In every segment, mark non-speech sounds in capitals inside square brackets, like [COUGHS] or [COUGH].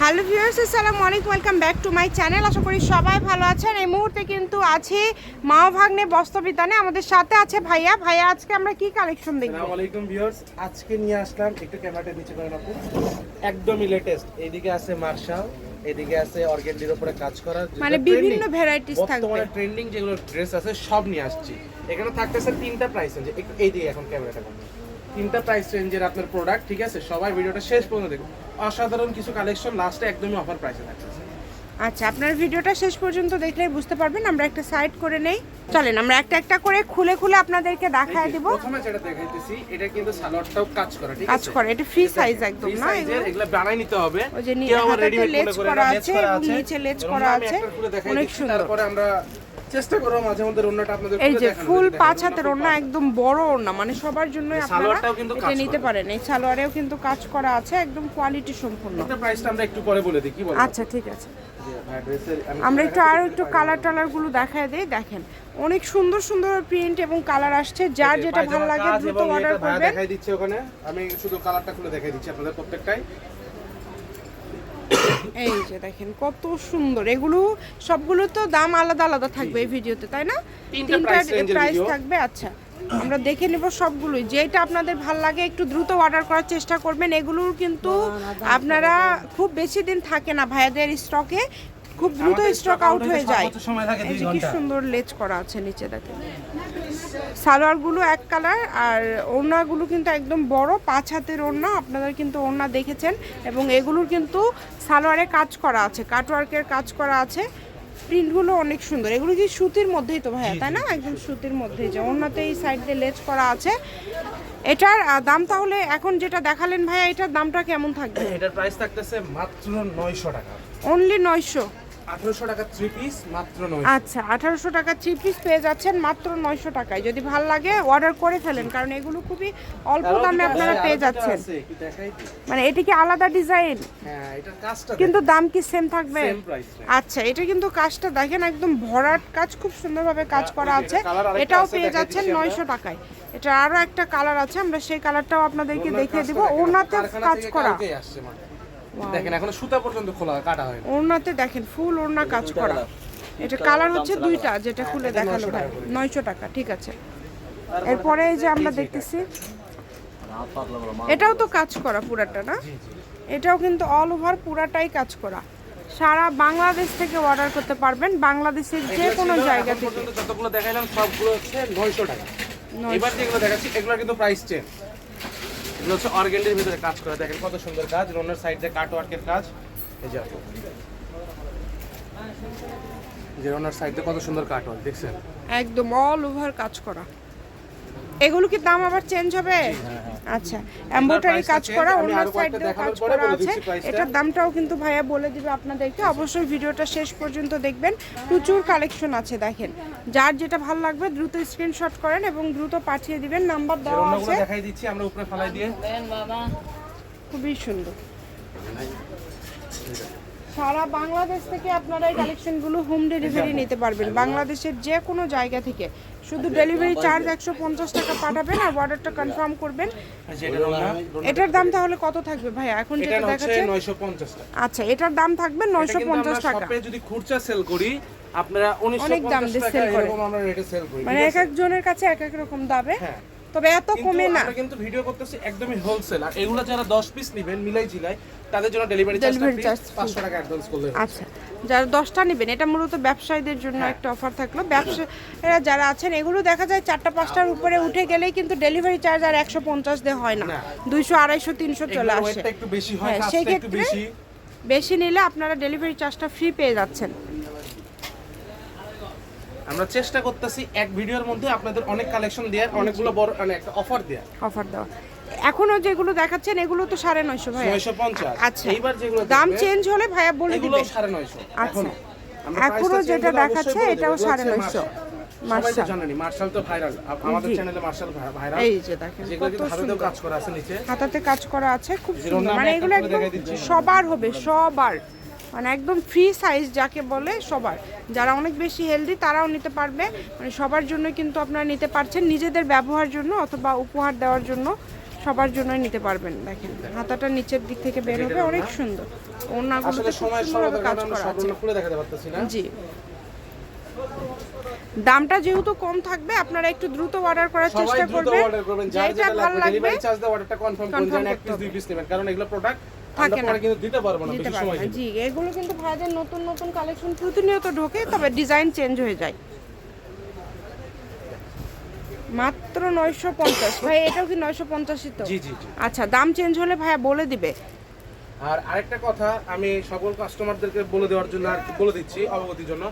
Hello viewers আসসালামু আলাইকুম। Welcome back to my channel. আশা করি সবাই ভালো আছেন। এই মুহূর্তে কিন্তু আছি মাও ভাগ্নে বস্ত্রবিতানে আমাদের সাথে আছে ভাইয়া। ভাইয়া আজকে আমরা কি কালেকশন দেখব? আসসালামু আলাইকুম ভিউয়ার্স। আজকে নিয়ে আসলাম একটু ক্যামেরাটা নিচে করেন আপু একদমই লেটেস্ট এইদিকে আছে মার্শাল এদিকে আছে অর্গেন্ডির উপরে কাজ করা। মানে বিভিন্ন varieties থাকবে। বর্তমানে ট্রেন্ডিং যেগুলো ড্রেস আছে সব নিয়ে আসছি। এখানে থাকতেছে তিনটা প্রাইস রেঞ্জ এইদিকে এখন ক্যামেরাটা। তিনটা প্রাইস রেঞ্জের আপনার প্রোডাক্ট ঠিক আছে? সবাই ভিডিওটা শেষ পর্যন্ত দেখুন। অসাধারণ কিছু কালেকশন লাস্টে একদমই অফার প্রাইসে থাকতেছে আচ্ছা আপনার ভিডিওটা শেষ পর্যন্ত দেখলেই বুঝতে পারবেন আমরা একটা সাইড করে নেই। চলেন আমরা একটা একটা করে খুলে খুলে আপনাদেরকে দেখায় দিব। প্রথমে যেটা দেখাইতেছি এটা কিন্তু সালোয়ারটাও কাজ করা ঠিক আছে? কাজ করে এটা ফ্রি সাইজ একদম না? এগুলো বানাই নিতে হবে। ওই যে নি- কেউ আবার লেজ করে আছে। নিচে লেজ করা আছে। অনেক সুন্দর। তারপরে আমরা চেষ্টা করব মাঝে মধ্যে আপনাদের এই যে ফুল পাঁচ হাতের ওড়না একদম বড় ওড়না মানে সবার জন্য আপনারা কিন্তু এটা নিতে করা। পারেন। এই সালোয়ারেও কিন্তু কাজ করা আছে একদম কোয়ালিটি সম্পূর্ণ। একটা প্রাইসটা আমরা একটু পরে বলে দিই কি বলব আচ্ছা ঠিক আছে। যে ভাই ড্রেসের আমি আমরা একটু আরও একটু কালার টালারগুলো দেখায় দেই দেখেন। অনেক সুন্দর সুন্দর প্রিন্ট এবং কালার আসছে যার যেটা ভালো লাগে দ্রুত অর্ডার করবেন। দেখাই দিচ্ছি ওখানে। আমি শুধু কালারটা খুলে দেখাই দিচ্ছি আপনাদের প্রত্যেকটাই। এই যে দেখেন কত সুন্দর। এগুলো সবগুলো তো দাম আলাদা আলাদা থাকবে এই ভিডিওতে তাই না? তিনটা প্রাইস থাকবে আচ্ছা। আমরা দেখে নেব সবগুলোই। যেটা আপনাদের ভালো লাগে একটু দ্রুত অর্ডার করার চেষ্টা করবেন। এগুলোর কিন্তু আপনারা খুব বেশি দিন থাকে না ভাইয়াদের স্টকে খুব দ্রুত স্টক আউট হয়ে যায়। সর্বোচ্চ সময় লাগে এই যে কি সুন্দর লেজ করা আছে নিচে দেখেন। সালোয়ারগুলো এক কালার আর ওড়নাগুলো কিন্তু একদম বড় পাঁচ হাতের ওড়না আপনারা কিন্তু ওড়না দেখেছেন। এবং এগুলোর কিন্তু সালোয়ারে কাজ করা আছে কাটওয়ার্কের কাজ করা আছে। প্রিন্টগুলো অনেক সুন্দর। এগুলো কি সুতির মধ্যেই তো ভাইয়া তাই না? একদম সুতির মধ্যেই যে ওড়নাতে এই সাইড দিয়ে লেজ করা আছে। এটার দাম তাহলে এখন যেটা দেখালেন ভাইয়া এটার দামটা কেমন থাকবে? এটার প্রাইস থাকতেছে মাত্র নয়শো টাকা। অনলি নয়শো। আঠারোশো টাকা থ্রি পিস মাত্র নয় আচ্ছা আঠারোশো টাকা থ্রি পিস পেয়ে যাচ্ছেন মাত্র নয়শো টাকায়। যদি ভালো লাগে অর্ডার করে ফেলেন কারণ এগুলো খুবই অল্প দামে আপনারা পেয়ে যাচ্ছেন। মানে এটা কি আলাদা ডিজাইন হ্যাঁ কাজটা কিন্তু দাম কি সেম থাকবে? সেম প্রাইস আচ্ছা এটা কিন্তু কাজটা দেখেন একদম ভরাট কাজ খুব সুন্দরভাবে কাজ করা আছে। এটাও পেয়ে যাচ্ছেন দিচ্ছি আমরা। নয়শো টাকায়। এটা আরও একটা কালার আছে আমরা সেই কালারটাও আপনাদেরকে দেখিয়ে দিব। ওনাতে কাজ করা। আসছে মানে। দেখেন এখনও সুতা পর্যন্ত খোলা কাটা হয়নি ওড়নাতে দেখেন ফুল ওড়না কাজ করা। এটা কালার হচ্ছে দুইটা যেটা খুলে দেখাল ভাই। নয়শো টাকা। ঠিক আছে। এরপরে এই যে আমরা দেখতেছি। এটাও তো কাজ করা পুরাটা না? এটাও কিন্তু অল ওভার পুরাটাই কাজ করা। সারা বাংলাদেশ থেকে অর্ডার করতে পারবেন। বাংলাদেশের যে কোনো জায়গা থেকে। যতগুলো দেখাইলাম সবগুলো হচ্ছে নয়শো টাকা। এবার যেগুলো দেখাচ্ছি এগুলো কিন্তু প্রাইস চেন এগুলো হচ্ছে অর্গেন্ডের ভিতরে কাজ করে। দেখেন কত সুন্দর কাজ রোনার সাইড দিয়ে কাট ওয়ার্কের কাজ। এই যে। যে রোনার সাইড দিয়ে কত সুন্দর কাট ওয়ার্ক দেখছেন? একদম অল ওভার কাজ করা। এগুলো কি দাম আবার চেঞ্জ হবে? আচ্ছা এমব্রয়ডারি কাজ করা অন্য আরও সাইড কয়েকটা দিয়ে কাজ করা আছে। এটার দামটাও কিন্তু ভাইয়া বলে দিবে আপনাদেরকে। অবশ্যই ভিডিওটা শেষ পর্যন্ত দেখবেন। প্রচুর কালেকশন আছে দেখেন। যার যেটা ভালো লাগবে দ্রুত স্ক্রিনশট করেন এবং দ্রুত পাঠিয়ে দিবেন। নাম্বার দেওয়া আছে। দেখাই দিচ্ছি আমরা উপরে ফালাই দিয়ে। খুবই সুন্দর। সারা বাংলাদেশ থেকে আপনারা এই কালেকশনগুলো হোম ডেলিভারি নিতে পারবেন। বাংলাদেশের যে কোনো জায়গা থেকে। শুধু ডেলিভারি চার্জ একশো পঞ্চাশ টাকা পাঠাবেন আর অর্ডারটা কনফার্ম করবেন। এটার দাম তাহলে কত থাকবে ভাই এখন যেটা দেখাচ্ছে আচ্ছা এটার দাম থাকবে নয়শো পঞ্চাশ টাকা। যদি খুচরা সেল করি আপনারা অনেক দাম দিয়ে সেল করেন মানে এক? একজনের কাছে এক এক রকম দামে। হ্যাঁ। তবে এত কমে না আমরা কিন্তু ভিডিও করতেছি একদমই হোলসেল আর এগুলো যারা 10 পিস নেবেন মিলাই জিলাই তাদের জন্য ডেলিভারি free। 500 টাকা অ্যাডভান্স করলে। আচ্ছা যারা দশটা নেবেন এটা মূলত ব্যবসায়ীদের জন্য হ্যাঁ। একটা অফার থাকল ব্যবসায়ীরা যারা আছেন এগুলো দেখা যায় চারটা পাঁচটার উপরে উঠে গেলেই কিন্তু ডেলিভারি চার্জ আর একশো পঞ্চাশ দিয়ে হয় না না। দুইশো আড়াইশো তিনশো চলে এগুলোর আসে একটু বেশি হয় হ্যাঁ, একটু বেশি বেশি নিলে আপনারা ডেলিভারি চার্জটা ফ্রি পেয়ে যাচ্ছেন আমরা চেষ্টা করতেছি এক ভিডিওর মধ্যে আপনাদের অনেক কালেকশন দেওয়ার অনেকগুলো বড় মানে একটা অফার দেওয়ার অফার দেওয়া। এখনও যেগুলো দেখাচ্ছেন এগুলো তো সাড়ে নয়শো ভাই 950 আচ্ছা। এইবার যেগুলো দাম চেঞ্জ হলে ভাইয়া বলে দিবে 950 আচ্ছা। এখনও। যেটা দেখাচ্ছে এটাও সাড়ে নয়শো। মার্শাল। তো জানেনি মার্শাল তো ভাইরাল আমাদের চ্যানেলে মার্শাল ভাইরাল এই যে দেখেন কত সুন্দর। কাজ করা আছে নিচে। হাতাতে কাজ করা আছে খুব মানে এগুলো একদম সবার হবে সবার। মানে একদম ফ্রি সাইজ যাকে বলে সবার। যারা অনেক বেশি হেলদি তারাও নিতে পারবে। মানে সবার জন্য কিন্তু আপনারা নিতে পারছেন। নিজেদের ব্যবহার জন্য অথবা উপহার দেওয়ার জন্য সবার জন্যই নিতে পারবেন। দেখেন হাতাটা নিচের দিক থেকে বের হবে। অনেক সুন্দর। ওনাগুলোতে সুন্দরভাবে কাজ করা আছে। খুলে দেখাতে পারতেছি না। জি। দামটা যেহেতু কম থাকবে আপনারা একটু দ্রুত অর্ডার করার চেষ্টা করবেন। যেটা ভালো লাগবে ডেলিভারি চার্জ দিয়ে অর্ডারটা কনফার্ম যেন এক পিস দুই পিস নেবেন। কারণ এগুলো প্রোডাক্ট থাকে না। কিন্তু দিতে পারব না দিতে পারবে না। জি এগুলো কিন্তু ভাইদের নতুন নতুন কালেকশন প্রতিনিয়ত ঢোকে তবে ডিজাইন চেঞ্জ হয়ে যায়। মাত্র নয়শো পঞ্চাশ। ভাই এটাও কি নয়শো পঞ্চাশই তো? জি জি জি। আচ্ছা দাম চেঞ্জ হলে ভাইয়া বলে দিবে। আর আরেকটা কথা আমি সকল কাস্টমারদেরকে বলে দেওয়ার জন্য আর বলে দিচ্ছি অবগতির জন্য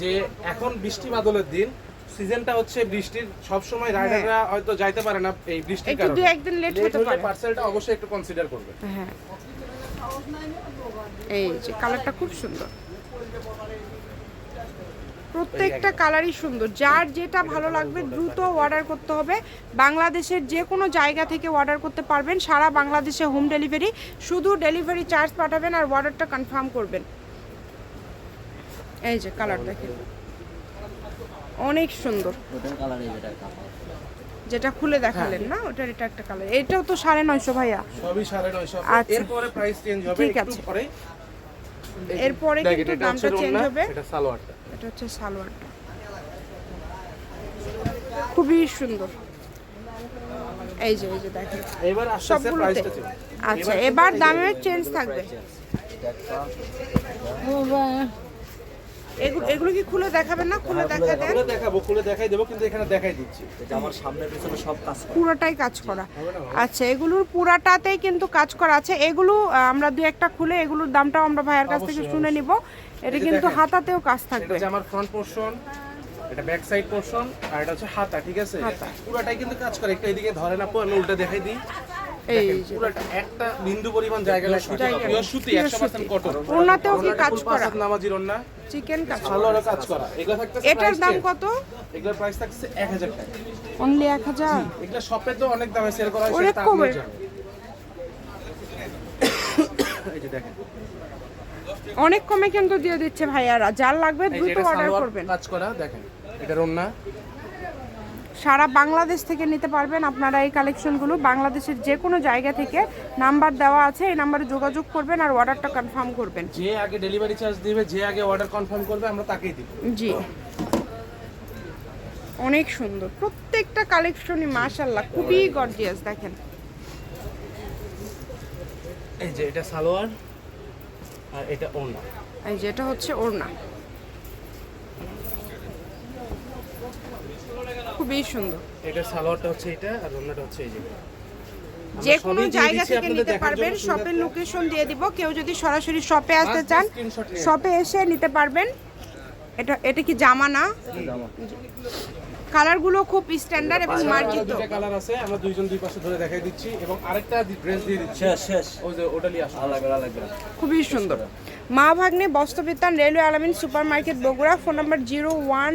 যে এখন বৃষ্টি বাদলের দিন সিজনটা হচ্ছে বৃষ্টির। সব সময় রাইডাররা হয়তো যাইতে পারে না এই বৃষ্টির হ্যাঁ। একটু একদিন late হতে পারে। পার্সেলটা অবশ্যই একটু কনসিডার করবে। হ্যাঁ। এই যে কালারটা খুব সুন্দর। প্রত্যেকটা কালারই সুন্দর। যার যেটা ভালো লাগবে দ্রুত অর্ডার করতে হবে। বাংলাদেশের যে কোনো জায়গা থেকে অর্ডার করতে পারবেন। সারা বাংলাদেশে হোম ডেলিভারি শুধু ডেলিভারি চার্জ পাঠাবেন আর অর্ডারটা কনফার্ম করবেন। এই যে কালার দেখেন। অনেক সুন্দর। যেটা খুলে দেখালেন না? ওটার এটা একটা কালার এটাও তো সাড়ে নয়শো ভাইয়া। সবই সাড়ে নয়শো। আচ্ছা। এরপরে প্রাইস চেঞ্জ হবে ঠিক একটু আছে। পরে। এরপরে কিন্তু দামটা চেঞ্জ হবে। এটা সালোয়ারটা। এটা হচ্ছে সালোয়ারটা। খুবই সুন্দর। এই যে এই যে দেখেন। এবার আসছে সবগুলোতে। প্রাইসটা চেঞ্জ আচ্ছা এবার দামের চেঞ্জ থাকবে। এগুলো এগুলো কি খুলে দেখাবেন না? খুলে দেখা দেন। খুলে দেখাবো খুলে দেখাই দেবো কিন্তু এখানে দেখাই দিচ্ছি। এটা আমার সামনে পিছনে সব কাজ পুরোটাই কাজ করা। আচ্ছা এগুলোর পুরাটাতেই কিন্তু কাজ করা আছে। এগুলো আমরা দু একটা খুলে এগুলোর দামটাও আমরা ভাইয়ের কাছ থেকে শুনে নিব। এটা কিন্তু হাতাতেও কাজ এটা থাকবে। হচ্ছে আমার ফ্রন্ট পোর্শন এটা ব্যাক সাইড পোর্শন আর এটা হচ্ছে হাতা ঠিক আছে? হাতা। পুরোটাই কিন্তু কাজ করে। একটা এদিকে ধরে না আমি উল্টা দেখাই দিই। এই দেখেন, যে পুরোটা একটা বিন্দু পরিমাণ জায়গা লাগবে জায়গা নেই। পিওর সুতি 100% কটন ওড়নাতেও কি কাজ করা? নামাজির ওড়না। চিকেন কাজ ভালো কাজ করা। এগুলো থাকতেছে এটার দাম কত? এগুলোর প্রাইস থাকছে 1000 টাকা। অনলি এক হাজার? এগুলো শপে তো অনেক দামে সেল করা হয় সেটা কবে? [COUGHS] এই যে দেখেন। অনেক কমে কিন্তু দিয়ে দিচ্ছে ভাইয়ারা। যার লাগবে দ্রুত অর্ডার করবেন। কাজ করা দেখেন। এটা ওড়না। সারা বাংলাদেশ থেকে নিতে পারবেন আপনারা এই কালেকশনগুলো বাংলাদেশের যে কোনো জায়গা থেকে নাম্বার দেওয়া আছে এই নাম্বারে যোগাযোগ করবেন আর অর্ডারটা কনফার্ম করবেন। যে আগে ডেলিভারি চার্জ দিবে যে আগে অর্ডার কনফার্ম করবে আমরা তাকেই দিব। জি। অনেক সুন্দর। প্রত্যেকটা কালেকশনই মাশাল্লাহ খুবই গর্জিয়াস দেখেন। এই যে এটা সালোয়ার আর এটা ওড়না। এই যে এটা হচ্ছে ওড়না। খুবই সুন্দর। এটা সালোয়ারটা হচ্ছে এটা আর হচ্ছে এই যে। যে কোনো জায়গা থেকে নিতে পারবেন শপের লোকেশন দিয়ে দিব। কেউ যদি সরাসরি শপে আসতে চান শপে এসে নিতে পারবেন। এটা এটা কি জামা না জামা। কালারগুলো খুব স্ট্যান্ডার্ড এবং মার্জিত। দুইটা কালার আছে আমরা দুইজন দুই পাশে ধরে দেখাই দিচ্ছি এবং আরেকটা ড্রেস দিয়ে দিচ্ছি। শেষ শেষ। ওই যে ওটা নিয়ে আসো ভালো লাগবে খুবই সুন্দর। Ma Bhagne Bostrobitan railway Alamin super market Bogura phone number zero one